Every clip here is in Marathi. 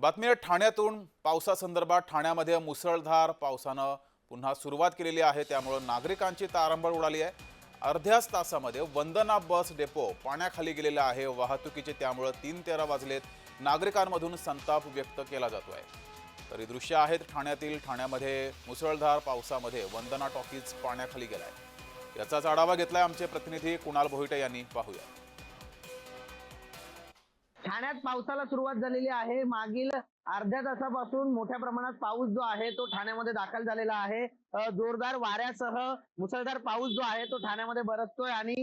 बातमी ठाण्यातून पावसासंदर्भात ठाण्यामध्ये मुसळधार पावसानं पुन्हा सुरुवात केलेली आहे. त्यामुळं नागरिकांची तारंबळ उडाली आहे. अर्ध्याच तासामध्ये वंदना बस डेपो पाण्याखाली गेलेला आहे. वाहतुकीचे त्यामुळं तीन तेरा वाजलेत. नागरिकांमधून संताप व्यक्त केला जातो आहे तरी दृश्य आहेत ठाण्यातील. ठाण्यामध्ये मुसळधार पावसामध्ये वंदना टॉकीज पाण्याखाली गेलाय. याचाच आढावा घेतलाय आमचे प्रतिनिधी कुणाल भोईटे यांनी. पाहूया. ठाण्यात पावसाला सुरुवात झालेली आहे. मागील अर्ध्या तासापासून मोठ्या प्रमाणात पाऊस जो आहे तो ठाण्यामध्ये दाखल झालेला आहे. जोरदार वाऱ्यासह मुसळधार पाऊस जो आहे तो ठाण्यामध्ये बरसतोय आणि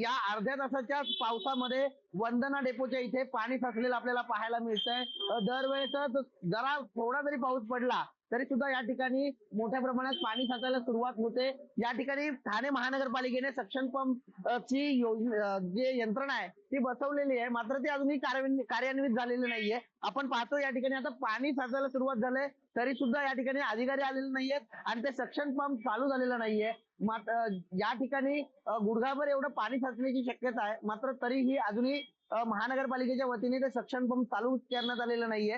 या अर्ध्या तासाच्या पावसामध्ये वंदना डेपोच्या इथे पाणी साचलेलं आपल्याला पाहायला मिळतंय. दरवेळेस जरा थोडा जरी पाऊस पडला तरी सुद्धा या ठिकाणी मोठ्या प्रमाणात पाणी साचायला सुरुवात होते. या ठिकाणी ठाणे महानगरपालिकेने सक्शन पंप ची योजना जे यंत्रणा आहे ती बसवलेली आहे. मात्र ती अजूनही कार्यान्वित झालेली नाहीये. आपण पाहतो या ठिकाणी आता पाणी साचायला सुरुवात झालंय. तरी सुद्धा या ठिकाणी अधिकारी आलेले नाहीयेत आणि ते सक्शन पंप चालू झालेलं नाहीये. मात्र या ठिकाणी गुडघाभर एवढं पाणी साचण्याची शक्यता आहे. मात्र तरीही अजूनही महानगरपालिकेच्या वतीने ते सक्षम पंप चालू करण्यात आलेलं नाहीये.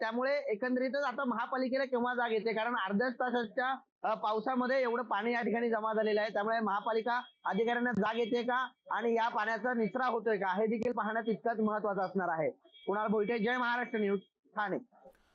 त्यामुळे एकंदरीतच आता महापालिकेला केव्हा जाग येते? कारण अर्ध्याच तासाच्या पावसामध्ये एवढं पाणी या ठिकाणी जमा झालेलं आहे. त्यामुळे महापालिका अधिकाऱ्यांना जाग येते का? आणि या पाण्याचा निचरा होतोय का? हे देखील पाहणं तितकंच महत्वाचं असणार आहे. कुणाल भोईटे जय महाराष्ट्र न्यूज ठाणे.